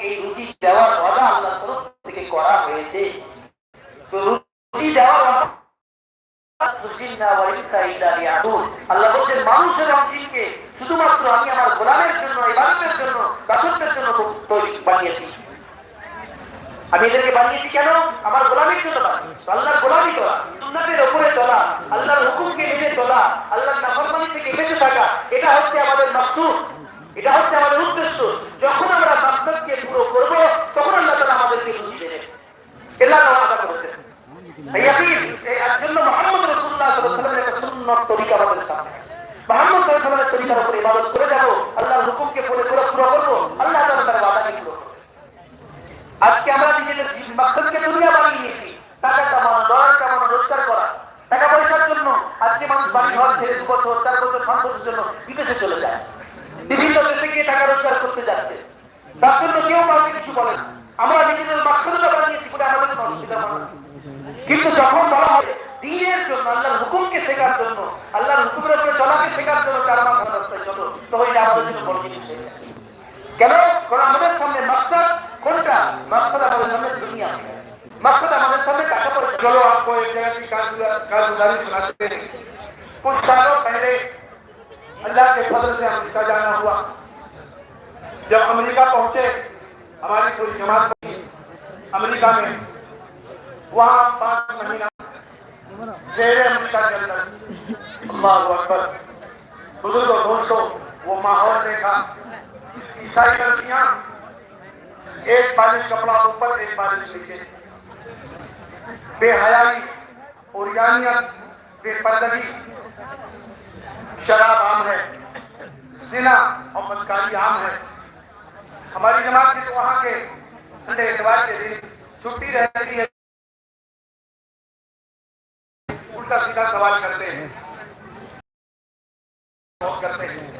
এই রুটি দেওয়ার ওয়াদা আল্লাহর তরফ থেকে করা হয়েছে। রুটি দেওয়ার আল্লাহ আমি আমার উপরে চলা চলা থেকে থাকা, এটা হচ্ছে আমাদের এটা হচ্ছে আমাদের উদ্দেশ্য। যখন আমরা মাকসাদকে করব, তখন আল্লাহ তাআলা আমাদেরকে রুজি দেবেন। এল্লাহ ওয়াদা করেছেন আজকে আমরা টাকা কামানো করা। টাকা পয়সার জন্য আজকে মানুষ বাড়ি ঘর ছেড়ে দু বছর, চার বছর, পাঁচ বছরের জন্য বিদেশে চলে যায় বিভিন্ন দেশে গিয়ে টাকা রোজগার করতে যাচ্ছে তার জন্য কেউ কাউকে কিছু বলে না আমরা নিজেদের মাকসাদটা বানিয়েছি বলে আমাদের কোনো অসুবিধা হয় না কিন্তু যখন বলা হবে দিনের জন্য আল্লাহর হুকুমকে শেখার জন্য আল্লাহর হুকুমের উপরে চলাকে শেখার জন্য চার মাস রাস্তায় চলো তখন এটা আমাদের জন্য বড় জিনিস হয়ে যায়। কেন কারণ আমাদের সামনে মাকসাদ কোনটা মাকসাদ আমাদের সামনে দুনিয়া मकसद हमारे सामने टाका पर चलो आपको एक जगह की कारगुजा- कारगुजारी सुनाते हैं कुछ सालों पहले अल्लाह के फजल से अमेरिका जाना हुआ جب امریکہ پہنچے، ہماری پوری جماعت امریکہ میں وہاں پانچ مہینہ زیر امریکہ کے اندر۔ اللہ اکبر۔ بزرگ دوستو وہ ماحول دیکھا۔ عیسائی غلطیاں، ایک بارش کپڑا اوپر، ایک بارش نیچے۔ بے حیائی اور اوریانیت، بے پردگی۔ شراب عام ہے، زنا اور بدکاری عام ہے۔ ہماری جماعت کی تو وہاں کے سنڈے اتوار کے دن چھٹی رہتی ہے۔ الٹا سیدھا سوال کرتے ہیں۔ کرتے ہیں۔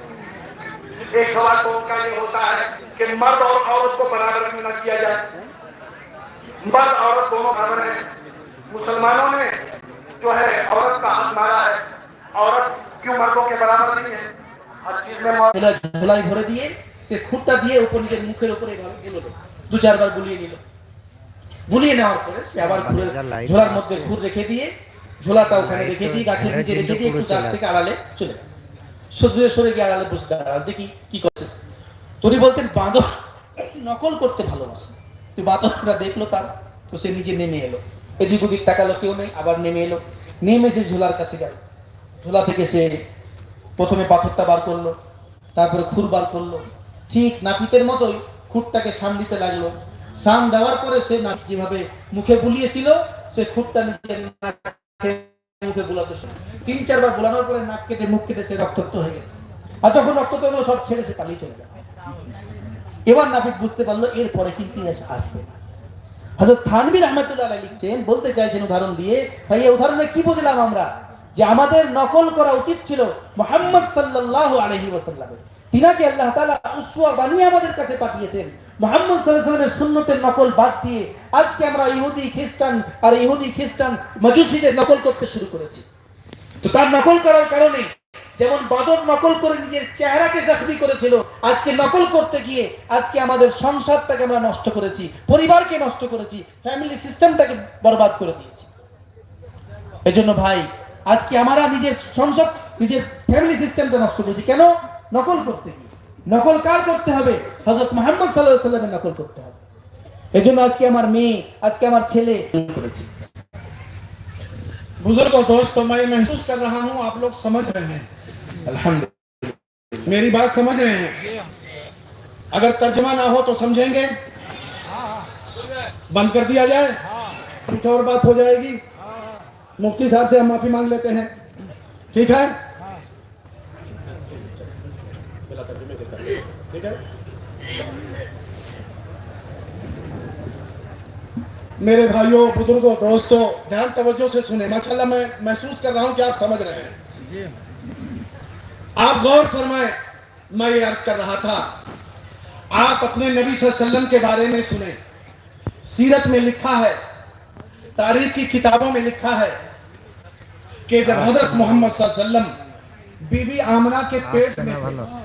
ایک سوال تو ان کا یہ ہوتا ہے کہ مرد اور عورت کو برابر کیوں نہ کیا جائے؟ مرد عورت دونوں برابر ہیں۔ مسلمانوں نے جو ہے عورت کا حق مارا ہے۔ عورت کیوں مردوں کے برابر نہیں ہے؟ ہر چیز میں সে খুঁটটা দিয়ে উপর নিজের মুখের উপরে এভাবে দু চারবার বুলিয়ে নিল বুলিয়ে নেওয়ার পরে সে আবার ঘুরে ঝোলার মধ্যে ঘুর রেখে দিয়ে ঝোলাটা ওখানে রেখে দিয়ে গাছের নিচে রেখে দিয়ে একটু গাছ থেকে আড়ালে চলে গেল। সদ্য সরে গিয়ে আড়ালে বসে দাঁড়াল দেখি কি করছে। তিনি বলতেন বাঁদর নকল করতে ভালোবাসে। তুই বাঁদরটা দেখল তার তো সে নিজে নেমে এলো। এদিক ওদিক তাকালো কেউ নেই আবার নেমে এলো। নেমে সে ঝোলার কাছে গেল। ঝোলা থেকে সে প্রথমে পাথরটা বার করল তারপরে খুর বার করল। ঠিক নাপিতের মতোই খুঁটটাকে শান দিতে লাগল। শান দেওয়ার পরে সে নাপিত যেভাবে মুখে বুলিয়েছিল, সে খুঁটটা মুখে বুলাতে তিন চারবার পরে নাক কেটে মুখ কেটে সে রক্তাক্ত হয়ে গেছে। আর তখন সব ছেড়ে সে পালিয়ে চলে যায়। এবার নাপিত বুঝতে পারল, এরপরে কিন্তু এসে আসবে না। হযরত থানভীর রহমাতুল্লাহ লিখছেন, বলতে চাইছেন উদাহরণ দিয়ে, ভাই, এই উদাহরণে কি বুঝলাম আমরা? যে আমাদের নকল করা উচিত ছিল মোহাম্মদ সাল্লাল্লাহু আলাইহি ওয়াসাল্লামের। তিনাকে আল্লাহ তাআলা উসওয়া বানিয়ে আমাদের কাছে পাঠিয়েছেন। মোহাম্মদ ওয়াসাল্লামের সুন্নতের নকল বাদ দিয়ে আজকে আমরা ইহুদি, খ্রিস্টান আর ইহুদি, খ্রিস্টান মজুসিদের নকল করতে শুরু করেছি। তো তার নকল করার কারণে যেমন বাদর নকল করে নিজের চেহারাকে জখমি করেছিল, আজকে নকল করতে গিয়ে আজকে আমাদের সংসারটাকে আমরা নষ্ট করেছি, পরিবারকে নষ্ট করেছি ফ্যামিলি সিস্টেমটাকে বরবাদ করে দিয়েছি। এজন্য ভাই, আজকে আমরা নিজের সংসদ, নিজের ফ্যামিলি সিস্টেমটা নষ্ট করেছি। কেন? নকল করতে গিয়ে নকল কার করতে হবে? হজরত মোহাম্মদ সাল্লাহ সাল্লামের নকল করতে হবে। এই জন্য আজকে আমার মেয়ে আজকে আমার ছেলে করেছে। دوست تو میں محسوس کر رہا ہوں آپ لوگ سمجھ رہے ہیں۔ الحمد میری بات سمجھ رہے ہیں؟ اگر ترجمہ نہ ہو تو سمجھیں گے؟ بند کر دیا جائے؟ کچھ اور بات ہو جائے گی؟ مفتی صاحب سے ہم معافی مانگ لیتے ہیں۔ ٹھیک ہے؟ میرے بھائیوں بزرگوں دوستوں دھیان توجہ سے سنیں۔ ماشاءاللہ میں محسوس کر رہا ہوں کہ آپ سمجھ رہے ہیں۔ جی۔ آپ غور فرمائیں میں یہ عرض کر رہا تھا آپ اپنے نبی صلی اللہ علیہ وسلم کے بارے میں سنیں۔ سیرت میں لکھا ہے تاریخ کی کتابوں میں لکھا ہے کہ جب حضرت محمد صلی اللہ علیہ وسلم بی بی آمنہ کے پیٹ میں تھے